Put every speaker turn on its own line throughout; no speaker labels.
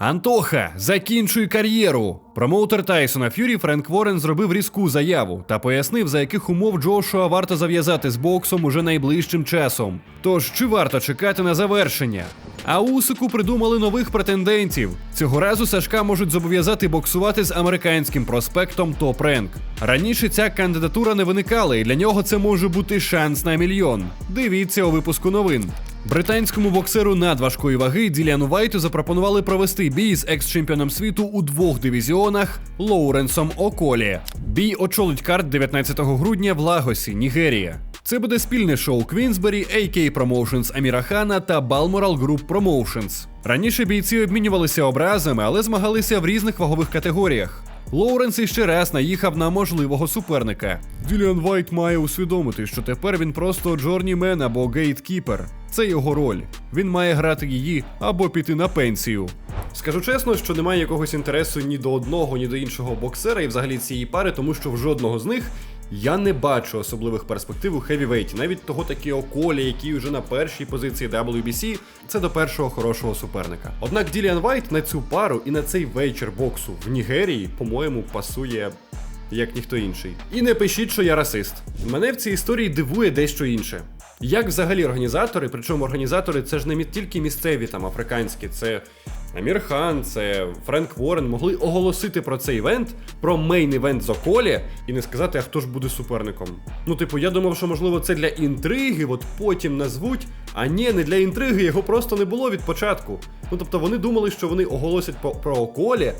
Антоха, закінчуй кар'єру. Промоутер Тайсона Ф'юрі Френк Ворен зробив різку заяву та пояснив, за яких умов Джошуа варто зав'язати з боксом уже найближчим часом. Тож чи варто чекати на завершення? А Усику придумали нових претендентів. Цього разу Сашка можуть зобов'язати боксувати з американським проспектом Топ Ренк. Раніше ця кандидатура не виникала, і для нього це може бути шанс на мільйон. Дивіться у випуску новин. Британському боксеру надважкої ваги Діліану Вайту запропонували провести бій з екс-чемпіоном світу у двох дивізіонах Лоуренсом Околі. Бій очолить карт 19 грудня в Лагосі, Нігерія. Це буде спільне шоу Квінсбері, AK Promotions Аміра Хана та Balmoral Group Promotions. Раніше бійці обмінювалися образами, але змагалися в різних вагових категоріях. Лоуренс іще раз наїхав на можливого суперника. Діліан Вайт має усвідомити, що тепер він просто джорнімен або гейткіпер. Це його роль. Він має грати її або піти на пенсію. Скажу чесно, що немає якогось інтересу ні до одного, ні до іншого боксера і взагалі цієї пари, тому що в жодного з них я не бачу особливих перспектив у хевівейті. Навіть того такі околі, які вже на першій позиції WBC, це до першого хорошого суперника. Однак Діліан Вайт на цю пару і на цей вечір боксу в Нігерії, по-моєму, пасує. Як ніхто інший. І не пишіть, що я расист. Мене в цій історії дивує дещо інше. Як взагалі організатори, причому організатори це ж не тільки місцеві там африканські, це Амір Хан, це Френк Ворен могли оголосити про цей івент, про мейн івент з Околі, і не сказати, а хто ж буде суперником. Ну, типу, я думав, що можливо це для інтриги, от потім назвуть. А ні, не для інтриги, його просто не було від початку. Ну тобто вони думали, що вони оголосять про, про Околі.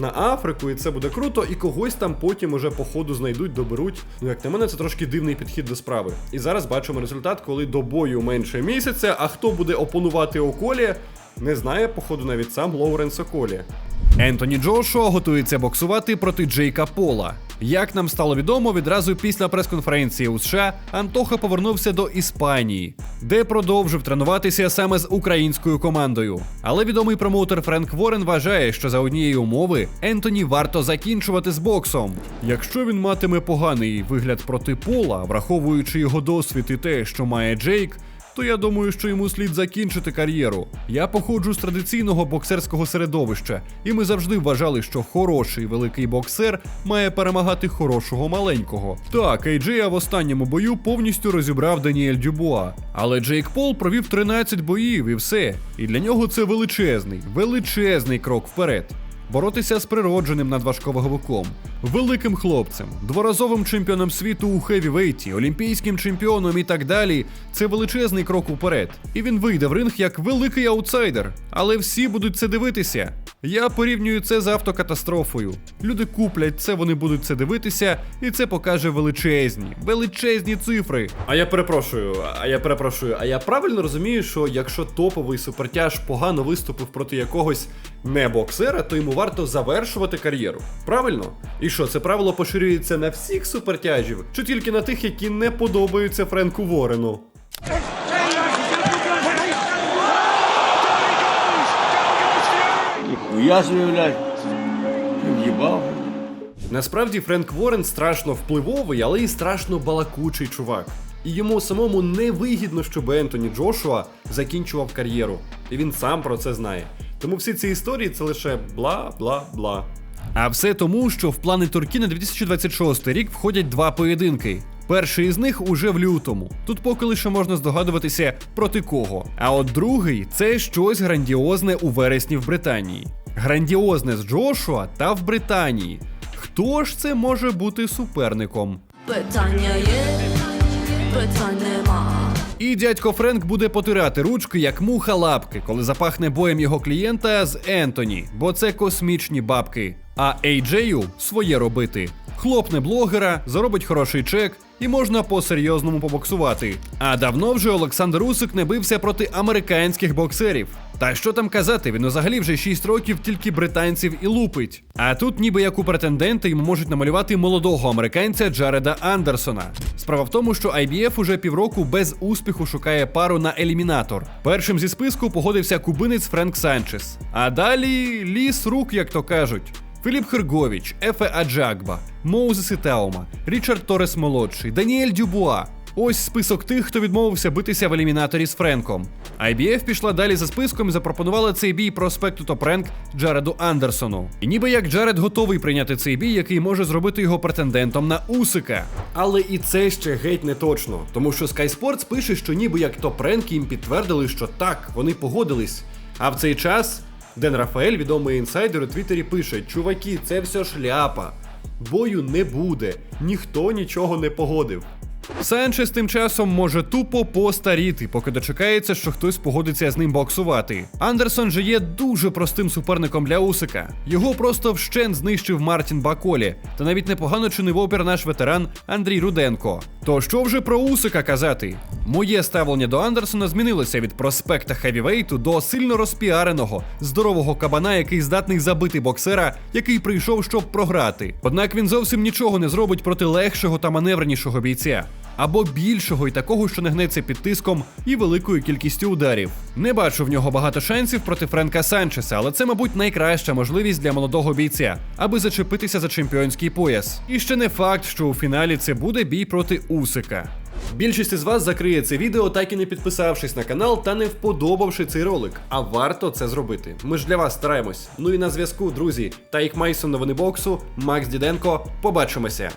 На Африку, і це буде круто, і когось там потім уже по ходу знайдуть, доберуть. Ну, як на мене, це трошки дивний підхід до справи. І зараз бачимо результат, коли до бою менше місяця, а хто буде опонувати Околі, не знає, походу, навіть сам Лоуренс Околі. Ентоні Джошуа готується боксувати проти Джейка Пола. Як нам стало відомо, відразу після прес-конференції у США Антоха повернувся до Іспанії, де продовжив тренуватися саме з українською командою. Але відомий промоутер Френк Ворен вважає, що за однієї умови Ентоні варто закінчувати з боксом. Якщо він матиме поганий вигляд проти пола, враховуючи його досвід і те, що має Джейк. То я думаю, що йому слід закінчити кар'єру. Я походжу з традиційного боксерського середовища, і ми завжди вважали, що хороший великий боксер має перемагати хорошого маленького. Так, Ейджея в останньому бою повністю розібрав Даніель Дюбуа. Але Джейк Пол провів 13 боїв і все. І для нього це величезний, величезний крок вперед. Боротися з природженим надважковаговиком, великим хлопцем, дворазовим чемпіоном світу у хевівейті, олімпійським чемпіоном і так далі. Це величезний крок уперед. І він вийде в ринг як великий аутсайдер. Але всі будуть це дивитися. Я порівнюю це з автокатастрофою. Люди куплять це, вони будуть це дивитися, і це покаже величезні, величезні цифри. А я перепрошую, а я перепрошую, а я правильно розумію, що якщо топовий супертяж погано виступив проти якогось не боксера, то йому варто завершувати кар'єру. Правильно? І що, це правило поширюється на всіх супертяжів, чи тільки на тих, які не подобаються Френку Ворену?
Ніхуя собі, блядь. В'їбав.
Насправді Френк Ворен страшно впливовий, але й страшно балакучий чувак. І йому самому не вигідно, щоб Ентоні Джошуа закінчував кар'єру. І він сам про це знає. Тому всі ці історії це лише бла бла бла. А все тому, що в плани туркі на 2026 рік входять два поєдинки. Перший із них уже в лютому. Тут поки лише можна здогадуватися проти кого. А от другий це щось грандіозне у вересні в Британії. Грандіозне з Джошуа та в Британії. Хто ж це може бути суперником?
Питання є, питань нема.
І дядько Френк буде потирати ручки, як муха лапки, коли запахне боєм його клієнта з Ентоні, бо це космічні бабки. А Ейджею своє робити. Хлопне блогера, заробить хороший чек, і можна по-серйозному побоксувати. А давно вже Олександр Усик не бився проти американських боксерів. Та що там казати, він взагалі вже 6 років тільки британців і лупить. А тут, ніби як у претенденти, йому можуть намалювати молодого американця Джареда Андерсона. Справа в тому, що IBF уже півроку без успіху шукає пару на елімінатор. Першим зі списку погодився кубинець Френк Санчес. А далі ліс рук, як то кажуть. Філіп Херговіч, Ефе Аджагба, Моузес Ітаума, Річард Торес молодший, Даніель Дюбуа. Ось список тих, хто відмовився битися в елімінаторі з Френком. IBF пішла далі за списком і запропонувала цей бій проспекту топ-ренк Джареду Андерсону. І ніби як Джаред готовий прийняти цей бій, який може зробити його претендентом на Усика. Але і це ще геть не точно, тому що Sky Sports пише, що ніби як топ-ренк їм підтвердили, що так, вони погодились. А в цей час Ден Рафаель, відомий інсайдер у Твіттері, пише: Чуваки, це все шляпа. Бою не буде, ніхто нічого не погодив. Санчес тим часом може тупо постаріти, поки дочекається, що хтось погодиться з ним боксувати. Андерсон же є дуже простим суперником для Усика. Його просто вщент знищив Мартін Баколі, та навіть непогано чинив опір наш ветеран Андрій Руденко. То що вже про Усика казати? Моє ставлення до Андерсона змінилося від проспекта хевівейту до сильно розпіареного, здорового кабана, який здатний забити боксера, який прийшов, щоб програти. Однак він зовсім нічого не зробить проти легшого та маневренішого бійця. Або більшого і такого, що не гнеться під тиском і великою кількістю ударів. Не бачу в нього багато шансів проти Френка Санчеса, але це, мабуть, найкраща можливість для молодого бійця, аби зачепитися за чемпіонський пояс. І ще не факт, що у фіналі це буде бій проти Усика. Більшість із вас закриє це відео, так і не підписавшись на канал та не вподобавши цей ролик. А варто це зробити. Ми ж для вас стараємось. Ну і на зв'язку, друзі. Тайк Майсон новини боксу, Макс Діденко. Побачимося.